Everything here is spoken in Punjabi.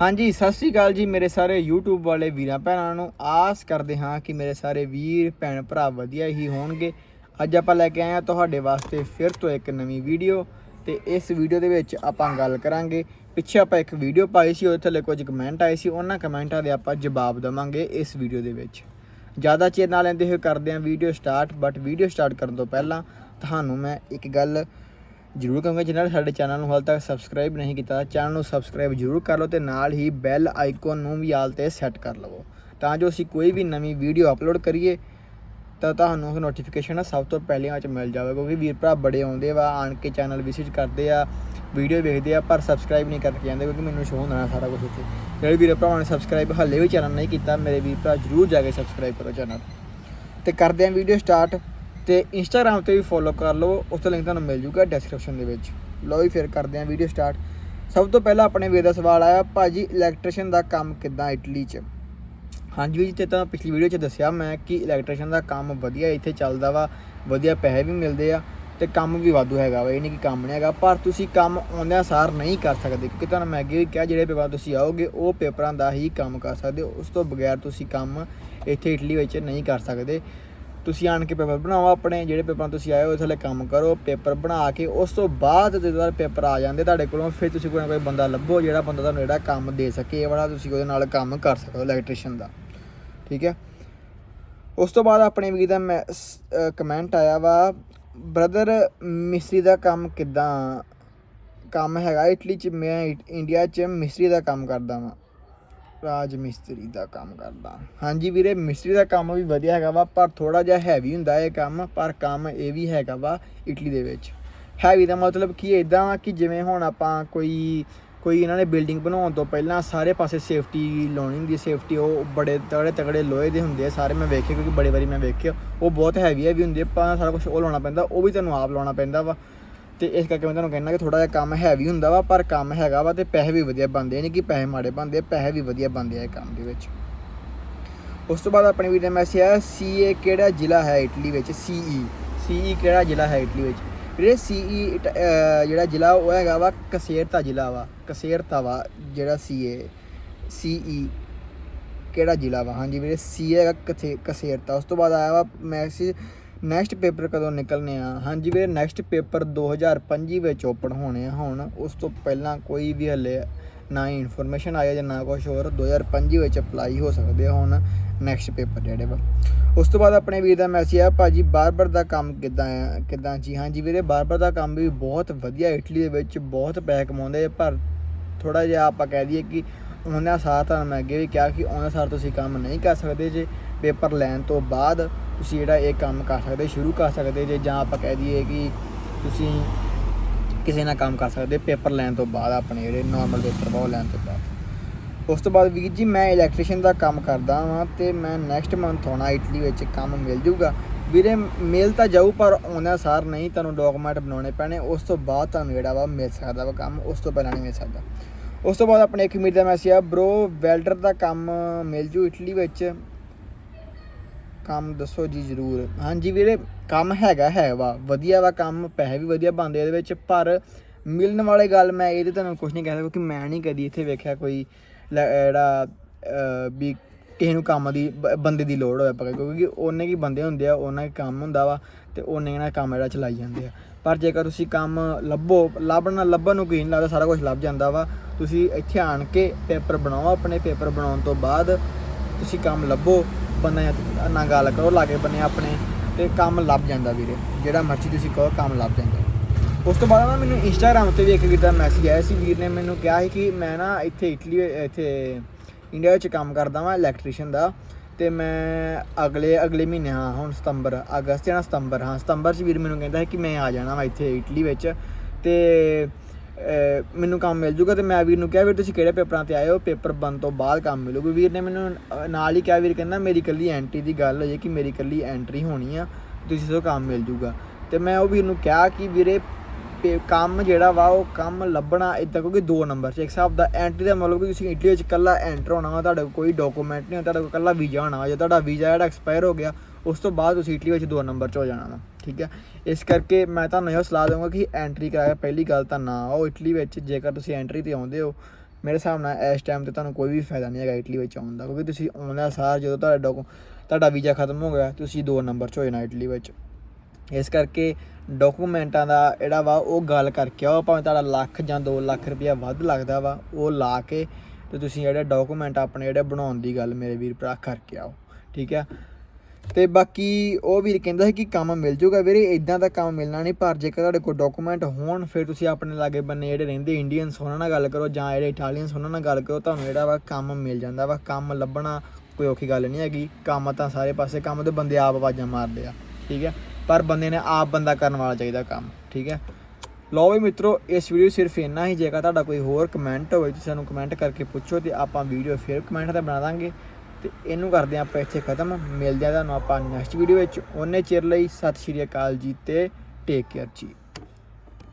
ਹਾਂਜੀ, ਸਤਿ ਸ੍ਰੀ ਅਕਾਲ ਜੀ ਮੇਰੇ ਸਾਰੇ YouTube ਵਾਲੇ ਵੀਰਾਂ ਭੈਣਾਂ ਨੂੰ। ਆਸ ਕਰਦੇ ਹਾਂ ਕਿ ਮੇਰੇ ਸਾਰੇ ਵੀਰ, ਭੈਣ ਭਰਾ ਵਧੀਆ ਹੀ ਹੋਣਗੇ। ਅੱਜ ਆਪਾਂ ਲੈ ਕੇ ਆਏ ਹਾਂ ਤੁਹਾਡੇ ਵਾਸਤੇ ਫਿਰ ਤੋਂ ਇੱਕ ਨਵੀਂ ਵੀਡੀਓ ਤੇ ਇਸ ਵੀਡੀਓ ਦੇ ਵਿੱਚ ਆਪਾਂ ਗੱਲ ਕਰਾਂਗੇ। ਪਿੱਛੇ ਆਪਾਂ ਇੱਕ ਵੀਡੀਓ ਪਾਈ ਸੀ, ਉਹਦੇ ਥੱਲੇ ਕੁਝ ਕਮੈਂਟ ਆਏ ਸੀ, ਉਹਨਾਂ ਕਮੈਂਟਾਂ ਦੇ ਆਪਾਂ ਜਵਾਬ ਦਵਾਂਗੇ ਇਸ ਵੀਡੀਓ ਦੇ ਵਿੱਚ। ਜ਼ਿਆਦਾ ਚਿਰ ਨਾ ਲੈਂਦੇ ਹੋਏ ਕਰਦੇ ਹਾਂ video start but video start ਕਰਨ ਤੋਂ ਪਹਿਲਾਂ ਤੁਹਾਨੂੰ ਮੈਂ ਇੱਕ ਗੱਲ ਜਰੂਰ ਕਹਾਂਗਾ ਜਿਨ੍ਹਾਂ ਨੇ ਸਾਡੇ ਚੈਨਲ ਨੂੰ ਹਾਲ ਤੱਕ ਸਬਸਕ੍ਰਾਈਬ ਨਹੀਂ ਕੀਤਾ, ਚੈਨਲ ਨੂੰ ਸਬਸਕ੍ਰਾਈਬ ਜਰੂਰ ਕਰ ਲਓ ਤੇ ਨਾਲ ਹੀ ਬੈਲ ਆਈਕਨ ਨੂੰ ਵੀ ਆਲ ਤੇ ਸੈੱਟ ਕਰ ਲਵੋ। ਤਾਂ ਜੋ ਅਸੀਂ ਕੋਈ ਵੀ ਨਵੀਂ ਵੀਡੀਓ ਅਪਲੋਡ ਕਰੀਏ, ਤਾਂ ਤੁਹਾਨੂੰ ਉਹ ਨੋਟੀਫਿਕੇਸ਼ਨ ਸਭ ਤੋਂ ਪਹਿਲਾਂ ਚ ਮਿਲ ਜਾਵੇ, ਕਿਉਂਕਿ ਵੀਰ ਭਰਾ ਬੜੇ ਆਉਂਦੇ ਵਾ, ਆਣ ਕੇ ਚੈਨਲ ਵਿਜ਼ਿਟ ਕਰਦੇ ਆ ਵੀਡੀਓ ਵੇਖਦੇ ਆ, ਪਰ ਸਬਸਕ੍ਰਾਈਬ ਨਹੀਂ ਕਰਕੇ ਜਾਂਦੇ, ਕਿਉਂਕਿ ਮੈਨੂੰ ਸ਼ੋਅ ਹੁੰਦਾ ਸਾਰਾ ਕੁਝ ਇੱਥੇ। ਜਿਹੜੇ ਵੀਰ ਭਰਾਵਾਂ ਨੇ ਸਬਸਕ੍ਰਾਈਬ ਹਾਲੇ ਵੀ ਚੈਨਲ ਨਹੀਂ ਕੀਤਾ, ਮੇਰੇ ਵੀਰ ਭਰਾ ਜਰੂਰ ਜਾ ਕੇ ਸਬਸਕ੍ਰਾਈਬ ਕਰੋ ਚੈਨਲ ਤੇ ਕਰਦੇ ਆਂ ਵੀਡੀਓ ਸਟਾਰਟ ਤੇ ਇੰਸਟਾਗ੍ਰam ਤੇ ਵੀ ਫੋਲੋ ਕਰ ਲਓ, ਉਸ ਦਾ ਲਿੰਕ ਤੁਹਾਨੂੰ ਮਿਲ ਜੂਗਾ ਡਿਸਕ੍ਰਿਪਸ਼ਨ ਦੇ ਵਿੱਚ। ਲਓ ਵੀ ਫਿਰ ਕਰਦੇ ਆਂ ਵੀਡੀਓ ਸਟਾਰਟ ਸਭ ਤੋਂ ਪਹਿਲਾਂ ਆਪਣੇ ਵੀਰ ਦਾ ਸਵਾਲ ਆਇਆ, ਭਾਜੀ ਇਲੈਕਟ੍ਰੀਸ਼ੀਅਨ ਦਾ ਕੰਮ ਕਿੱਦਾਂ ਇਟਲੀ 'ਚ? ਹਾਂਜੀ ਵੀ ਤੇ ਤਾਂ ਪਿਛਲੀ ਵੀਡੀਓ 'ਚ ਦੱਸਿਆ ਮੈਂ ਕਿ ਇਲੈਕਟ੍ਰੀਸ਼ੀਅਨ ਦਾ ਕੰਮ ਵਧੀਆ ਇੱਥੇ ਚੱਲਦਾ ਵਾ, ਵਧੀਆ ਪੈਸੇ ਵੀ ਮਿਲਦੇ ਆ ਤੇ ਕੰਮ ਵੀ ਵਾਧੂ ਹੈਗਾ ਵਾ ਇਹ ਨਹੀਂ ਕਿ ਕੰਮ ਨਹੀਂ ਹੈਗਾ। ਪਰ ਤੁਸੀਂ ਕੰਮ ਆਉਂਦਿਆਂ ਸਾਰ ਨਹੀਂ ਕਰ ਸਕਦੇ, ਕਿਉਂਕਿ ਤੁਹਾਨੂੰ ਮੈਂ ਅੱਗੇ ਵੀ ਕਿਹਾ, ਜਿਹੜੇ ਪੇਪਰ ਤੁਸੀਂ ਆਓਗੇ, ਉਹ ਪੇਪਰਾਂ ਦਾ ਹੀ ਕੰਮ ਕਰ ਸਕਦੇ ਹੋ। ਉਸ ਤੋਂ ਬਗੈਰ ਤੁਸੀਂ ਕੰਮ ਇੱਥੇ ਇਟਲੀ ਵਿੱਚ ਨਹੀਂ ਕਰ ਸਕਦੇ। ਤੁਸੀਂ ਆਣ ਕੇ ਪੇਪਰ ਬਣਾਓ ਆਪਣੇ, ਜਿਹੜੇ ਪੇਪਰਾਂ ਤੁਸੀਂ ਆਏ ਹੋ ਥੱਲੇ ਕੰਮ ਕਰੋ, ਪੇਪਰ ਬਣਾ ਕੇ ਉਸ ਤੋਂ ਬਾਅਦ ਜਦੋਂ ਪੇਪਰ ਆ ਜਾਂਦੇ ਤੁਹਾਡੇ ਕੋਲੋਂ ਫਿਰ ਤੁਸੀਂ ਕੋਈ ਨਾ ਕੋਈ ਬੰਦਾ ਲੱਭੋ, ਜਿਹੜਾ ਬੰਦਾ ਤੁਹਾਨੂੰ ਜਿਹੜਾ ਕੰਮ ਦੇ ਸਕੇ, ਇਹ ਵਾਲਾ ਤੁਸੀਂ ਉਹਦੇ ਨਾਲ ਕੰਮ ਕਰ ਸਕੋ ਇਲੈਕਟ੍ਰੀਸ਼ੀਅਨ ਦਾ। ਠੀਕ ਹੈ? ਉਸ ਤੋਂ ਬਾਅਦ ਆਪਣੇ ਵੀਰ ਦਾ ਮੈਂ ਕਮੈਂਟ ਆਇਆ ਵਾ ਬ੍ਰਦਰ ਮਿਸਤਰੀ ਦਾ ਕੰਮ ਕਿਦਾਂ? ਕੰਮ ਹੈਗਾ ਇਟਲੀ ਚ, ਮੈਂ ਇੰਡੀਆ ਚ ਮਿਸਤਰੀ ਦਾ ਕੰਮ ਕਰਦਾ ਵਾਂ। ਰਾਜ ਮਿਸਤਰੀ ਦਾ ਕੰਮ ਕਰਦਾ। ਹਾਂਜੀ ਵੀਰੇ, ਮਿਸਤਰੀ ਦਾ ਕੰਮ ਵੀ ਵਧੀਆ ਹੈਗਾ ਵਾ, ਪਰ ਥੋੜਾ ਜਿਹਾ ਹੈਵੀ ਹੁੰਦਾ ਇਹ ਕੰਮ, ਪਰ ਕੰਮ ਇਹ ਵੀ ਹੈਗਾ ਵਾ ਇਟਲੀ ਦੇ ਵਿੱਚ। ਹੈਵੀ ਦਾ ਮਤਲਬ ਕੀ ਇਦਾਂ ਕਿ ਜਿਵੇਂ ਹੁਣ ਆਪਾਂ ਕੋਈ ਕੋਈ ਇਹਨਾਂ ਨੇ ਬਿਲਡਿੰਗ ਬਣਾਉਣ ਤੋਂ ਪਹਿਲਾਂ ਸਾਰੇ ਪਾਸੇ ਸੇਫਟੀ ਲਾਉਣੀ ਹੁੰਦੀ ਸੇਫਟੀ ਉਹ ਬੜੇ ਤਗੜੇ ਤਗੜੇ ਲੋਹੇ ਦੇ ਹੁੰਦੇ ਆ, ਸਾਰੇ ਮੈਂ ਵੇਖੇ ਕਿਉਂਕਿ ਬੜੇ ਵਾਰੀ ਮੈਂ ਵੇਖਿਆ ਉਹ ਬਹੁਤ ਹੈਵੀ ਹੈਵੀ ਹੁੰਦੇ ਆ ਪਰ ਸਾਰਾ ਕੁਝ ਉਹ ਲਾਉਣਾ ਪੈਂਦਾ, ਉਹ ਵੀ ਤੁਹਾਨੂੰ ਆਪ ਲਾਉਣਾ ਪੈਂਦਾ ਵਾ। ਤੇ ਇਸ ਕਰਕੇ ਮੈਂ ਤੁਹਾਨੂੰ ਕਹਿੰਦਾ ਕਿ ਥੋੜਾ ਜਿਹਾ ਕੰਮ ਹੈਵੀ ਹੁੰਦਾ ਵਾ, ਪਰ ਕੰਮ ਹੈਗਾ ਵਾ ਤੇ ਪੈਸੇ ਵੀ ਵਧੀਆ ਬਣਦੇ ਨੇ ਕਿ ਪੈਸੇ ਮਾੜੇ ਬਣਦੇ ਪੈਸੇ ਵੀ ਵਧੀਆ ਬਣਦੇ ਆ ਇਹ ਕੰਮ ਦੇ ਵਿੱਚ। ਉਸ ਤੋਂ ਬਾਅਦ ਆਪਣੇ ਵੀਰ ਨੇ ਮੈਸੇਜ ਆਇਆ ਸੀਏ ਕਿਹੜਾ ਜ਼ਿਲ੍ਹਾ ਹੈ ਇਟਲੀ ਵਿੱਚ? ਸੀਈ ਸੀਈ ਕਿਹੜਾ ਜ਼ਿਲ੍ਹਾ ਹੈ ਇਟਲੀ ਵਿੱਚ? ਵੀਰੇ ਸੀਈ ਜਿਹੜਾ ਜ਼ਿਲ੍ਹਾ ਉਹ ਹੈਗਾ ਵਾ ਕਸੇਰਤਾ ਜ਼ਿਲ੍ਹਾ ਵਾ, ਕਸੇਰਤਾ ਵਾ ਜਿਹੜਾ ਸੀਏ ਸੀਈ ਕਿਹੜਾ ਜ਼ਿਲ੍ਹਾ ਵਾ? ਹਾਂਜੀ ਵੀਰੇ ਸੀ ਹੈਗਾ ਕਥੇ, ਕਸੇਰਤਾ। ਉਸ ਤੋਂ ਬਾਅਦ ਆਇਆ ਵਾ ਮੈਸੇਜ ਨੈਕਸਟ ਪੇਪਰ ਕਦੋਂ ਨਿਕਲਨੇ ਆ? ਹਾਂਜੀ ਵੀਰੇ ਨੈਕਸਟ ਪੇਪਰ 2025 ਵਿੱਚ ਓਪਨ ਹੋਣੇ ਆ ਹੁਣ। ਉਸ ਤੋਂ ਪਹਿਲਾਂ ਕੋਈ ਵੀ ਹਲੇ ਨਾ ਹੀ ਇਨਫੋਰਮੇਸ਼ਨ ਆਇਆ ਜਾਂ ਨਾ ਕੁਝ ਹੋਰ 2025 ਵਿੱਚ ਅਪਲਾਈ ਹੋ ਸਕਦੇ ਆ ਹੁਣ ਨੈਕਸਟ ਪੇਪਰ ਜਿਹੜੇ ਵਾ। ਉਸ ਤੋਂ ਬਾਅਦ ਆਪਣੇ ਵੀਰ ਦਾ ਮੈਸੇਜ ਆ ਭਾਜੀ ਬਾਰਬਰ ਦਾ ਕੰਮ ਕਿਦਾਂ ਆ? ਕਿਦਾਂ ਜੀ? ਹਾਂਜੀ ਵੀਰੇ ਬਾਰਬਰ ਦਾ ਕੰਮ ਵੀ ਬਹੁਤ ਵਧੀਆ। ਇਟਲੀ ਦੇ ਵਿੱਚ ਬਹੁਤ ਪੈਸੇ ਕਮਾਉਂਦੇ ਆ, ਪਰ ਥੋੜਾ ਜਿਹਾ ਆਪਾਂ ਕਹਿ ਦਈਏ ਕਿ ਉਹਨਾਂ ਸਾਰ ਤੁਹਾਨੂੰ ਮੈਂ ਅੱਗੇ ਵੀ ਕਿਹਾ ਕਿ ਉਹਨਾਂ ਸਾਰ ਤੁਸੀਂ ਕੰਮ ਨਹੀਂ ਕਰ ਸਕਦੇ ਜੇ। ਪੇਪਰ ਲੈਣ ਤੋਂ ਬਾਅਦ ਤੁਸੀਂ ਜਿਹੜਾ ਇਹ ਕੰਮ ਕਰ ਸਕਦੇ, ਸ਼ੁਰੂ ਕਰ ਸਕਦੇ ਜੇ, ਜਾਂ ਆਪਾਂ ਕਹਿ ਦਈਏ ਕਿ ਤੁਸੀਂ ਕਿਸੇ ਨਾਲ ਕੰਮ ਕਰ ਸਕਦੇ, ਪੇਪਰ ਲੈਣ ਤੋਂ ਬਾਅਦ ਆਪਣੇ ਜਿਹੜੇ ਨਾਰਮਲ ਪੇਪਰ ਵਾ ਉਹ ਲੈਣ ਤੋਂ ਬਾਅਦ। ਉਸ ਤੋਂ ਬਾਅਦ ਵੀਰ ਜੀ, ਮੈਂ ਇਲੈਕਟ੍ਰੀਸ਼ੀਅਨ ਦਾ ਕੰਮ ਕਰਦਾ ਹਾਂ ਤੇ ਮੈਂ ਨੈਕਸਟ ਮੰਥ ਆਉਣਾ, ਇਟਲੀ ਵਿੱਚ ਕੰਮ ਮਿਲ ਜੂਗਾ। ਵੀਰੇ, ਮਿਲ ਤਾਂ ਜਾਊ, ਪਰ ਆਉਂਦਾ ਸਾਰ ਨਹੀਂ, ਤੁਹਾਨੂੰ ਡਾਕੂਮੈਂਟ ਬਣਾਉਣੇ ਪੈਣੇ, ਉਸ ਤੋਂ ਬਾਅਦ ਤੁਹਾਨੂੰ ਜਿਹੜਾ ਵਾ ਮਿਲ ਸਕਦਾ ਵਾ ਕੰਮ, ਉਸ ਤੋਂ ਪਹਿਲਾਂ ਨਹੀਂ ਮਿਲ ਸਕਦਾ। ਉਸ ਤੋਂ ਬਾਅਦ ਆਪਣੇ ਇੱਕ ਮੀਟ ਦਾ ਮੈਸੇਜ ਆ ਬ్రో ਵੈਲਡਰ ਦਾ ਕੰਮ ਮਿਲ ਜੂ ਇਟਲੀ ਵਿੱਚ। ਕੰਮ ਦੱਸੋ ਜੀ ਜ਼ਰੂਰ। ਹਾਂਜੀ ਵੀਰੇ, ਕੰਮ ਹੈਗਾ, ਹੈ ਵਾ। ਵਧੀਆ ਵਾ ਕੰਮ, ਪੈਸੇ ਵੀ ਵਧੀਆ ਬਣਦੇ ਇਹਦੇ ਵਿੱਚ, ਪਰ ਮਿਲਣ ਵਾਲੇ ਗੱਲ ਮੈਂ ਇਹਦੇ ਤੁਹਾਨੂੰ ਕੁਝ ਨਹੀਂ ਕਹਿੰਦਾ ਕਿਉਂਕਿ ਮੈਂ ਨਹੀਂ ਕਦੀ ਇੱਥੇ ਵੇਖਿਆ ਕੋਈ ਲੈ- ਜਿਹੜਾ ਵੀ ਕਿਸੇ ਨੂੰ ਕੰਮ ਦੀ, ਬ- ਬੰਦੇ ਦੀ ਲੋੜ ਹੋਇਆ ਪਵੇ ਕਿਉਂਕਿ ਉਹਨੇ ਕੀ ਬੰਦੇ ਹੁੰਦੇ ਆ, ਉਹਨਾਂ ਦਾ ਕੰਮ ਹੁੰਦਾ ਵਾ, ਤੇ ਉਹਨੇ ਨਾਲ ਕੰਮ ਜਿਹੜਾ ਚਲਾਈ ਜਾਂਦੇ ਆ। ਪਰ ਜੇਕਰ ਤੁਸੀਂ ਕੰਮ ਲੱਭੋ, ਲੱਭਣਾ, ਲੱਭਣ ਨੂੰ ਕੀ ਨਹੀਂ ਲੱਗਦਾ, ਸਾਰਾ ਕੁਝ ਲੱਭ ਜਾਂਦਾ ਵਾ। ਤੁਸੀਂ ਇੱਥੇ ਆਣ ਕੇ ਪੇਪਰ ਬਣਾਓ, ਆਪਣੇ ਪੇਪਰ ਬਣਾਉਣ ਤੋਂ ਬਾਅਦ ਤੁਸੀਂ ਕੰਮ ਲੱਭੋ। ਬੰਦਾ ਨਾਲ ਗੱਲ ਕਰੋ, ਲਾਗੇ ਬੰਨੇ ਆਪਣੇ, ਤੇ ਕੰਮ ਲੱਭ ਜਾਂਦਾ ਵੀਰੇ। ਜਿਹੜਾ ਮਰਜ਼ੀ ਤੁਸੀਂ ਕਹੋ, ਕੰਮ ਲੱਭ ਜਾਂਦਾ। ਉਸ ਤੋਂ ਬਾਅਦ ਨਾ ਮੈਨੂੰ ਇੰਸਟਾਗ੍ਰam ਤੇ ਵੀ ਇੱਕ ਵੀਰ ਦਾ ਮੈਸੇਜ ਆਇਆ ਸੀ, ਵੀਰ ਨੇ ਮੈਨੂੰ ਕਿਹਾ ਸੀ ਕਿ ਮੈਂ ਨਾ ਇੱਥੇ ਇਟਲੀ ਇੱਥੇ ਇੰਡੀਆ ਵਿੱਚ ਕੰਮ ਕਰਦਾ ਵਾਂ ਇਲੈਕਟ੍ਰੀਸ਼ੀਅਨ ਦਾ। ਤੇ ਮੈਂ ਅਗਲੇ ਅਗਲੇ ਮਹੀਨੇ, ਹਾਂ, ਹੁਣ ਸਤੰਬਰ, ਅਗਸਤ ਜਾਂ ਸਤੰਬਰ, ਹਾਂ, ਸਤੰਬਰ 'ਚ ਵੀਰ ਮੈਨੂੰ ਕਹਿੰਦਾ ਹੈ ਕਿ ਮੈਂ ਆ ਜਾਣਾ ਵਾ ਇੱਥੇ ਇਟਲੀ ਵਿੱਚ। ਤੇ ਮੈਨੂੰ ਕੰਮ ਮਿਲ ਜੂਗਾ ਤੇ ਮੈਂ ਵੀਰ ਨੂੰ ਕਿਹਾ, ਵੀਰ, ਤੁਸੀਂ ਕਿਹੜੇ ਪੇਪਰਾਂ ਤੇ ਆਏ ਹੋ? ਪੇਪਰ ਬੰਦ ਤੋਂ ਬਾਅਦ ਕੰਮ ਮਿਲੂਗਾ। ਵੀਰ ਨੇ ਮੈਨੂੰ ਨਾਲ ਹੀ ਕਿਹਾ, ਵੀਰ, ਕਹਿੰਦਾ ਮੇਰੀ ਕੱਲੀ ਐਂਟਰੀ ਦੀ ਗੱਲ ਹੋਈ ਹੈ ਕਿ ਮੇਰੀ ਕੱਲੀ ਐਂਟਰੀ ਹੋਣੀ ਆ, ਤੁਸੀਂ ਸੋ ਕੰਮ ਮਿਲ ਜੂਗਾ। ਤੇ ਮੈਂ ਉਹ ਵੀਰ ਨੂੰ ਕਿਹਾ ਕਿ ਵੀਰੇ ਕੰਮ ਜਿਹੜਾ ਵਾ, ਉਹ ਕੰਮ ਲੱਭਣਾ ਇਦਾਂ ਕਿਉਂਕਿ ਦੋ ਨੰਬਰ 'ਚ ਇੱਕ ਹਿਸਾਬ ਦਾ ਐਂਟਰੀ ਦਾ ਮਤਲਬ ਕਿ ਤੁਸੀਂ ਇਟਲੀ ਵਿੱਚ ਇਕੱਲਾ ਐਂਟਰ ਹੋਣਾ ਵਾ, ਤੁਹਾਡੇ ਕੋਲ ਕੋਈ ਡਾਕੂਮੈਂਟ ਨਹੀਂ ਹੁੰਦਾ ਤੁਹਾਡੇ ਕੋਲ ਇਕੱਲਾ ਵੀਜ਼ਾ ਹੋਣਾ ਵਾ। ਜੇ ਤੁਹਾਡਾ ਵੀਜ਼ਾ ਜਿਹੜਾ ਐਕਸਪਾਇਰ ਹੋ ਗਿਆ, ਉਸ ਤੋਂ ਬਾਅਦ ਤੁਸੀਂ ਇਟਲੀ ਵਿੱਚ ਦੋ ਨੰਬਰ 'ਚ ਹੋ ਜਾਣਾ ਵਾ, ਠੀਕ ਹੈ ਇਸ ਕਰਕੇ ਮੈਂ ਤੁਹਾਨੂੰ ਇਹ ਸਲਾਹ ਦਊਂਗਾ ਕਿ ਐਂਟਰੀ ਕਰਾਇਆ, ਪਹਿਲੀ ਗੱਲ ਤਾਂ ਨਾ ਆਓ ਇਟਲੀ ਵਿੱਚ, ਜੇਕਰ ਤੁਸੀਂ ਐਂਟਰੀ ਤੇ ਆਉਂਦੇ ਹੋ, ਮੇਰੇ ਹਿਸਾਬ ਨਾਲ ਇਸ ਟਾਈਮ ਤੇ ਤੁਹਾਨੂੰ ਕੋਈ ਵੀ ਫਾਇਦਾ ਨਹੀਂ ਹੈਗਾ ਇਟਲੀ ਵਿੱਚ ਆਉਣ ਦਾ, ਕਿਉਂਕਿ ਤੁਸੀਂ ਆਉਂਦਾ ਸਾਰ ਜਦੋਂ ਤੁਹਾਡਾ ਡਾਕੂ ਤੁਹਾਡਾ ਵੀਜ਼ਾ ਖਤਮ ਹੋ ਗਿਆ, ਤੁਸੀਂ ਦੋ ਨੰਬਰ 'ਚ ਹੋ ਜਾਣਾ ਇਟਲੀ ਵਿੱਚ। ਇਸ ਕਰਕੇ ਡਾਕੂਮੈਂਟਾਂ ਦਾ ਜਿਹੜਾ ਵਾ ਉਹ ਗੱਲ ਕਰਕੇ ਆਓ, ਭਾਵੇਂ ਤੁਹਾਡਾ ਲੱਖ ਜਾਂ 2 ਲੱਖ ਰੁਪਇਆ ਵੱਧ ਲੱਗਦਾ ਵਾ, ਉਹ ਲਾ ਕੇ ਤੇ ਤੁਸੀਂ ਜਿਹੜੇ ਡਾਕੂਮੈਂਟ ਆਪਣੇ ਜਿਹੜੇ ਬਣਾਉਣ ਦੀ ਗੱਲ ਮੇਰੇ ਵੀਰ ਭਰਾ ਕਰਕੇ ਆਓ, ਠੀਕ ਆ? ਤੇ ਬਾਕੀ ਉਹ ਵੀਰ ਕਹਿੰਦਾ ਸੀ ਕਿ ਕੰਮ ਮਿਲ ਜੂਗਾ ਵੀਰੇ ਇਦਾਂ ਦਾ ਕੰਮ ਮਿਲਣਾ ਨਹੀਂ, ਪਰ ਜੇਕਰ ਤੁਹਾਡੇ ਕੋਲ ਡਾਕੂਮੈਂਟ ਹੋਣ, ਫਿਰ ਤੁਸੀਂ ਆਪਣੇ ਲਾਗੇ ਬੰਨੇ ਜਿਹੜੇ ਰਹਿੰਦੇ ਇੰਡੀਅਨਸ ਉਹਨਾਂ ਨਾਲ ਗੱਲ ਕਰੋ ਜਾਂ ਜਿਹੜੇ ਇਟਾਲੀਅਨਸ ਉਹਨਾਂ ਨਾਲ ਗੱਲ ਕਰੋ, ਤੁਹਾਨੂੰ ਜਿਹੜਾ ਵਾ ਕੰਮ ਮਿਲ ਜਾਂਦਾ ਵਾ, ਕੰਮ ਲੱਭਣਾ ਕੋਈ ਔਖੀ ਗੱਲ ਨਹੀਂ ਹੈਗੀ, ਕੰਮ ਤਾਂ ਸਾਰੇ ਪਾਸੇ, ਕੰਮ ਦੇ ਬੰਦੇ ਆਪ ਆਵਾਜ਼ਾਂ ਮਾਰਦੇ ਆ, ਠੀਕ ਹੈ ਪਰ ਬੰਦੇ ਨੇ ਆਪ ਬੰਦਾ ਕਰਨ ਵਾਲਾ ਚਾਹੀਦਾ ਕੰਮ, ਠੀਕ ਹੈ? ਲਓ ਵੀ ਮਿੱਤਰੋ, ਇਸ ਵੀਡੀਓ ਸਿਰਫ ਇੰਨਾ ਹੀ, ਜੇਕਰ ਤੁਹਾਡਾ ਕੋਈ ਹੋਰ ਕਮੈਂਟ ਹੋਵੇ, ਤੁਸੀਂ ਸਾਨੂੰ ਕਮੈਂਟ ਕਰਕੇ ਪੁੱਛੋ ਤੇ ਆਪਾਂ ਵੀਡੀਓ ਫਿਰ ਕਮੈਂਟ ਦਾ ਬਣਾ ਦਾਂਗੇ। ਤੇ ਇਹਨੂੰ ਕਰਦੇ ਹਾਂ ਆਪਾਂ ਇੱਥੇ ਖਤਮ। ਮਿਲਦੇ ਆ ਤੁਹਾਨੂੰ ਆਪਾਂ ਨੈਕਸਟ ਵੀਡੀਓ ਵਿੱਚ। ਉਹਨੇ ਚਿਰ ਲਈ ਸਤਿ ਸ਼੍ਰੀ ਅਕਾਲ ਜੀ ਤੇ ਟੇਕ ਕੇਅਰ ਜੀ।